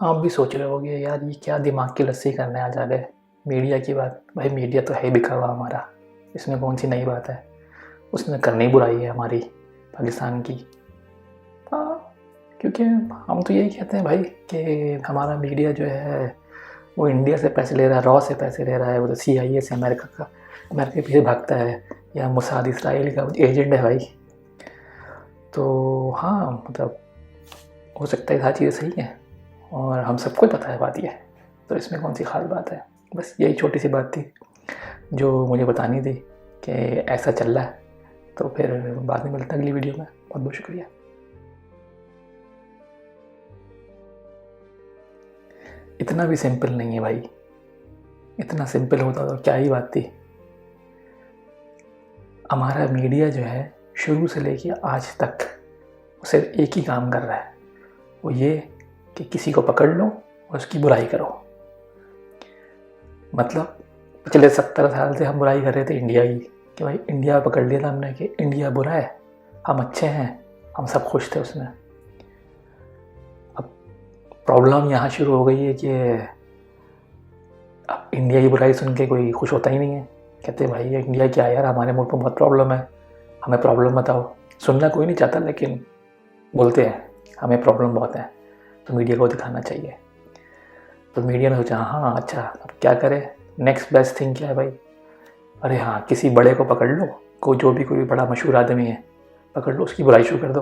आप भी सोच रहे होगे यार, ये क्या दिमाग की लस्सी करने आ जा रहे मीडिया की बात, भाई, मीडिया तो है बिखा हुआ हमारा। इसमें कौन सी नई बात है? उसने करनी बुराई है हमारी, पाकिस्तान की। हाँ क्योंकि हम तो यही कहते हैं भाई कि हमारा मीडिया जो है, वो इंडिया से पैसे ले रहा है, रॉ से पैसे ले रहा है, वो तो सी आई ए से अमेरिका का, अमेरिका के पीछे भागता है, या मुसाद इसराइल का एजेंट है भाई। तो हाँ मतलब हो सकता है हर चीज़ें सही हैं। और हम सबको पता है बात ये तो इसमें कौन सी खास बात है? बस यही छोटी सी बात थी, जो मुझे बतानी थी कि ऐसा चल रहा है। तो फिर बाद में मिलता अगली वीडियो में। बहुत बहुत शुक्रिया। इतना भी सिंपल नहीं है भाई। इतना सिंपल होता तो क्या ही बात थी। हमारा मीडिया जो है, शुरू से लेके आज तक सिर्फ़ एक ही काम कर रहा है। वो ये कि किसी को पकड़ लो और उसकी बुराई करो। मतलब पिछले सत्तर साल से हम बुराई कर रहे थे इंडिया की, कि भाई इंडिया पकड़ लिया था हमने कि इंडिया बुरा है, हम अच्छे हैं, हम सब खुश थे उसमें। अब प्रॉब्लम यहाँ शुरू हो गई है कि अब इंडिया की बुराई सुन के कोई खुश होता ही नहीं है। कहते भाई इंडिया क्या यार? हमारे मुल्क में बहुत प्रॉब्लम है। हमें प्रॉब्लम बताओ। सुनना कोई नहीं चाहता, लेकिन बोलते हैं, हमें प्रॉब्लम बहुत है। तो मीडिया को दिखाना चाहिए। तो मीडिया ने सोचा हाँ अच्छा अब क्या करें? नेक्स्ट बेस्ट थिंग क्या है भाई? अरे हाँ किसी बड़े को पकड़ लो। कोई जो भी कोई बड़ा मशहूर आदमी है, पकड़ लो, उसकी बुराई शुरू कर दो।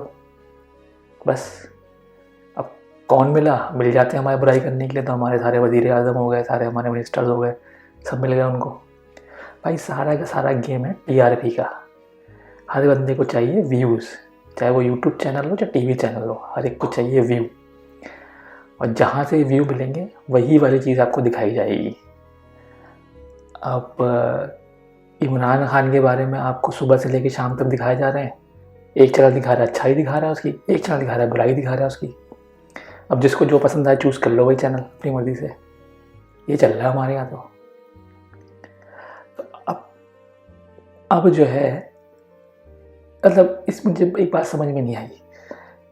बस। अब कौन मिला? मिल जाते हैं हमारी बुराई करने के लिए तो हमारे सारे वज़ीर अजम हो गए, सारे हमारे मिनिस्टर्स हो गए, सब मिल गए उनको। भाई, सारा का सारा गेम है टीआरपी का। हर बंदे को चाहिए व्यूज़ चाहे वो यूट्यूब चैनल हो चाहे टीवी चैनल हो, हर एक को चाहिए व्यू और जहाँ से व्यू मिलेंगे वही वाली चीज़ आपको दिखाई जाएगी। अब इमरान खान के बारे में आपको सुबह से लेकर शाम तक दिखाए जा रहे हैं। एक चैनल दिखा रहा है अच्छाई दिखा रहा है उसकी। एक चैनल दिखा रहा है बुराई दिखा रहा है उसकी। अब जिसको जो पसंद आए चूज़ कर लो वही चैनल अपनी मर्ज़ी से। ये चल रहा है हमारे यहाँ तो, अब अब जो है मतलब इस मुझे एक बात समझ में नहीं आई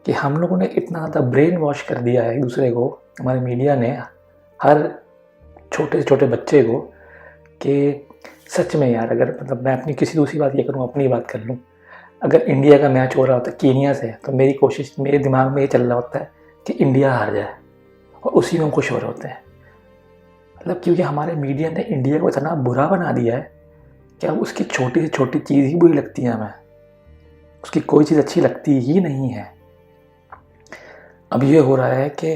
कि हम लोगों ने इतना ज़्यादा ब्रेन वॉश कर दिया है एक दूसरे को, हमारे मीडिया ने, हर छोटे छोटे बच्चे को, कि सच में यार, अगर मतलब मैं अपनी किसी दूसरी बात ये करूँ, अपनी बात कर लूँ, अगर इंडिया का मैच हो रहा होता है कीनिया से तो मेरी कोशिश, मेरे दिमाग में ये चल रहा होता है कि इंडिया हार जाए, और उसी में खुश हो रहे होते हैं। मतलब क्योंकि हमारे मीडिया ने इंडिया को इतना बुरा बना दिया है कि अब उसकी छोटी से छोटी चीज़ ही बुरी लगती है हमें। उसकी कोई चीज़ अच्छी लगती ही नहीं है। अब ये हो रहा है कि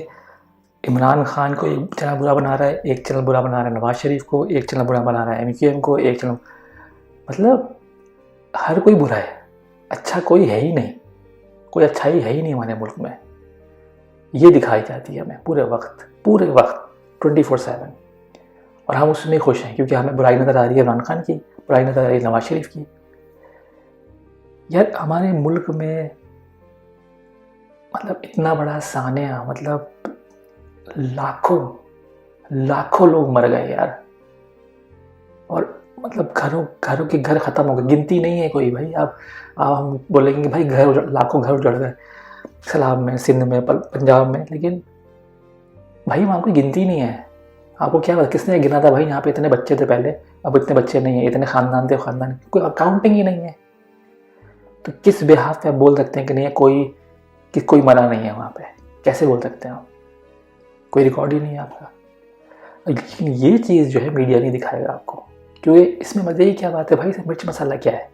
इमरान खान को एक चैनल बुरा बना रहा है, एक चैनल बुरा बना रहा है, नवाज़ शरीफ को एक चैनल बुरा बना रहा है एम को एक चैनल। मतलब हर कोई बुरा है अच्छा कोई है ही नहीं, कोई अच्छाई है ही नहीं हमारे मुल्क में। ये दिखाई जाती है हमें पूरे वक्त पूरे वक्त, ट्वेंटी फोर सेवन। और हम उसमें खुश हैं क्योंकि हमें बुराई नज़र आ रही है इमरान खान की, बुराई नज़र आ रही है नवाज़ शरीफ की। यार, हमारे मुल्क में मतलब इतना बड़ा सानिया मतलब लाखों लाखों लोग मर गए यार। और मतलब घरों घरों के घर ख़त्म हो गए। गिनती नहीं है कोई भाई। आप आप हम बोलेंगे भाई घर लाखों घर उजड़ गए। सलाब में, सिंध में पंजाब में। लेकिन भाई वहाँ कोई गिनती नहीं है। आपको क्या पता किसने गिना था भाई? यहाँ पे इतने बच्चे थे पहले। अब इतने बच्चे नहीं है, इतने ख़ानदान थे, ख़ानदान। कोई अकाउंटिंग ही नहीं है। तो किस बिहाफ पे आप बोल सकते हैं कि नहीं कोई कि कोई मरा नहीं है वहाँ पे। कैसे बोल सकते हैं आप? कोई रिकॉर्ड ही नहीं है आपका। लेकिन ये चीज़ जो है मीडिया नहीं दिखाएगा आपको। क्योंकि इसमें मज़े ही क्या बात है भाई? मिर्च मसाला क्या है?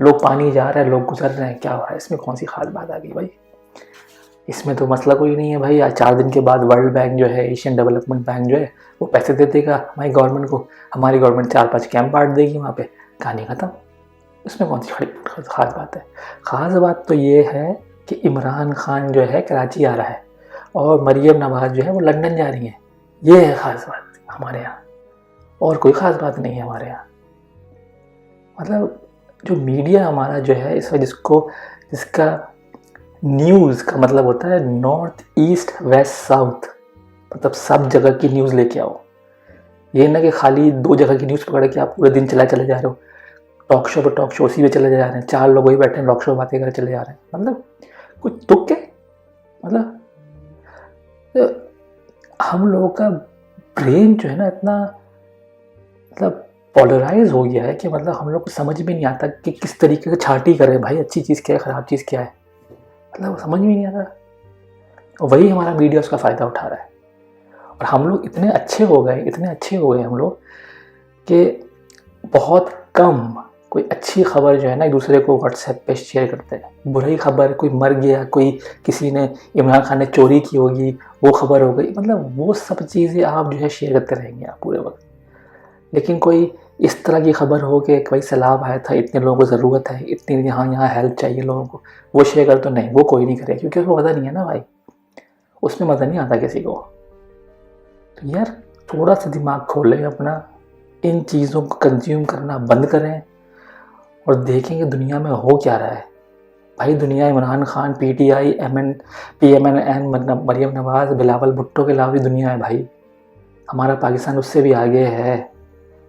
लोग पानी जा रहे हैं, लोग गुजर रहे हैं, क्या हो रहा है? इसमें कौन सी खास बात आ गई भाई? इसमें तो मसला कोई नहीं है भाई। आज चार दिन के बाद वर्ल्ड बैंक जो है एशियन डेवलपमेंट बैंक जो है, वो पैसे दे देगा हमारी गवर्नमेंट को। हमारी गवर्नमेंट चार पाँच कैंप बांट देगी वहाँ पे। कहानी ख़त्म। इसमें कौन सी खास बात है? ख़ास बात तो ये है कि इमरान खान जो है कराची आ रहा है और मरियम नवाज़ जो है वो लंदन जा रही हैं। ये है ख़ास बात हमारे यहाँ। और कोई ख़ास बात नहीं है हमारे यहाँ। मतलब जो मीडिया हमारा जो है इस वक्त जिसको, जिसका न्यूज़ का मतलब होता है नॉर्थ ईस्ट वेस्ट साउथ। मतलब सब जगह की न्यूज़ लेके आओ। ये ना कि खाली दो जगह की न्यूज़ पकड़ के आप पूरे दिन चला चले जा रहे हो। टॉक शो पर टॉक शो उसी में चले जा रहे हैं। चार लोग वही बैठे हैं, टॉक शो बातें कर चले जा रहे हैं। मतलब कुछ दुख है? मतलब हम लोगों का ब्रेन जो है ना, इतना मतलब पोलराइज हो गया है कि मतलब हम लोग को समझ में नहीं आता कि किस तरीके से छाटी करें भाई, अच्छी चीज़ क्या है, ख़राब चीज़ क्या है। मतलब समझ में नहीं आता। वही हमारा मीडिया उसका फ़ायदा उठा रहा है। और हम लोग इतने अच्छे हो गए, इतने अच्छे हो गए हम लोग कि बहुत कम कोई अच्छी खबर जो है ना एक दूसरे को व्हाट्सएप पे शेयर करते हैं। बुरी खबर, कोई मर गया, कोई किसी ने इमरान खान ने चोरी की होगी, वो खबर हो गई मतलब वो सब चीज़ें आप जो है शेयर करते रहेंगे आप पूरे वक्त। लेकिन कोई इस तरह की खबर हो कि कोई सैलाब आया था, इतने लोगों को ज़रूरत है, इतनी यहाँ यहाँ हेल्प चाहिए लोगों को, वो शेयर कर तो नहीं, वो कोई नहीं करे क्योंकि उसको मज़ा नहीं है ना भाई। उसमें मज़ा नहीं आता किसी को। तो यार थोड़ा सा दिमाग खोलें अपना, इन चीज़ों को कंज्यूम करना बंद करें। और देखें कि दुनिया में हो क्या रहा है। भाई दुनिया Imran Khan P T I M N P M N N Maryam Nawaz, Bilawal Bhutto के अलावा दुनिया है भाई। हमारा पाकिस्तान उससे भी आगे है।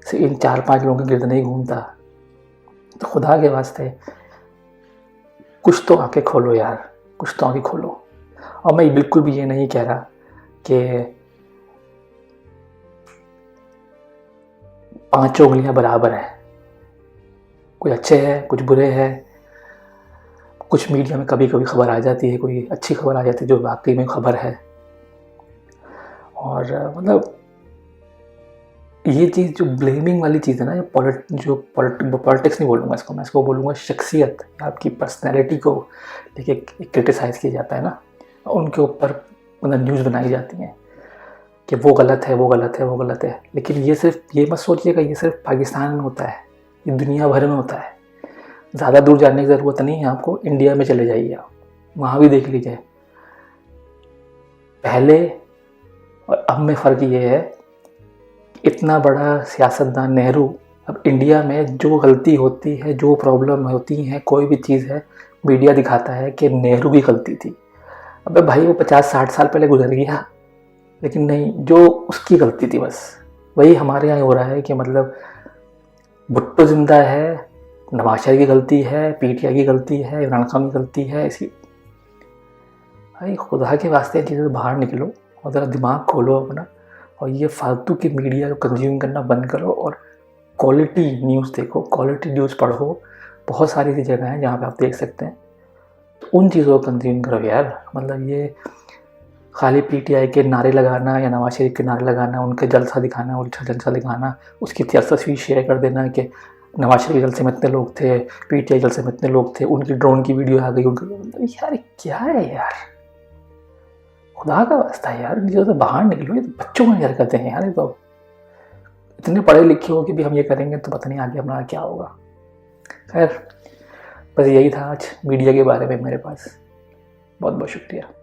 से इन चार पाँच लोगों के गिरद नहीं घूमता। तो खुदा के वास्ते कुछ तो आके खोलो यार, कुछ तो आके खोलो। और मैं बिल्कुल भी ये नहीं कह रहा कि पाँचों उंगलियाँ बराबर हैं। कोई अच्छे हैं, कुछ बुरे हैं। कुछ मीडिया में कभी कभी खबर आ जाती है, कोई अच्छी खबर आ जाती है जो वाकई में खबर है। और मतलब ये चीज़ जो ब्लेमिंग वाली चीज़ है ना, ये पॉलिट जो पॉलिटिक्स नहीं बोलूँगा इसको मैं, इसको बोलूँगा शख्सियत, आपकी पर्सनैलिटी को लेके क्रिटिसाइज़ किया जाता है ना, उनके ऊपर मतलब न्यूज़ बनाई जाती हैं कि वो गलत है, वो गलत है, वो गलत है। लेकिन ये सिर्फ़, ये मत सोचिएगा, ये सिर्फ़ पाकिस्तान में होता है। ये दुनिया भर में होता है। ज़्यादा दूर जाने की ज़रूरत नहीं है आपको, इंडिया में चले जाइए आप। वहाँ भी देख लीजिए। पहले और अब में फ़र्क ये है इतना बड़ा सियासतदान नेहरू, अब इंडिया में जो गलती होती है, जो प्रॉब्लम होती है, कोई भी चीज़ है, मीडिया दिखाता है कि नेहरू की गलती थी। अबे भाई वो पचास, साठ साल पहले गुजर गया, लेकिन नहीं, जो उसकी गलती थी बस। वही हमारे यहाँ हो रहा है कि मतलब भुट्टो ज़िंदा है नवाज़ की गलती है, पीटीआई की गलती है, इमरान खान की गलती है, इसी। भाई, खुदा के वास्ते चीज़ों से बाहर निकलो और ज़रा दिमाग खोलो अपना और ये फालतू की मीडिया को कंज्यूम करना बंद करो और क्वालिटी न्यूज़ देखो, क्वालिटी न्यूज़ पढ़ो। बहुत सारी ऐसी जगह हैं जहाँ पे आप देख सकते हैं। तो उन चीज़ों को कंज्यूम करो यार। मतलब ये खाली पीटीआई के नारे लगाना या नवाज़ शरीफ के नारे लगाना, उनके जलसा दिखाना, उल्टा जलसा दिखाना, उसकी तस्वीर शेयर कर देना कि नवाज़ शरीफ जलसे में इतने लोग थे पी पीटीआई जलसे में इतने लोग थे, उनकी ड्रोन की वीडियो आ गई, उनकी मतलब यार क्या है यार? खुदा का वास्ता यार चीज़ों से बाहर निकलो, ये तो बच्चों में हरकतें हैं यार, ये तो। इतने पढ़े लिखे हो कि भी हम ये करेंगे तो पता नहीं आगे हमारा क्या होगा। खैर, बस यही था आज मीडिया के बारे में मेरे पास। बहुत बहुत शुक्रिया।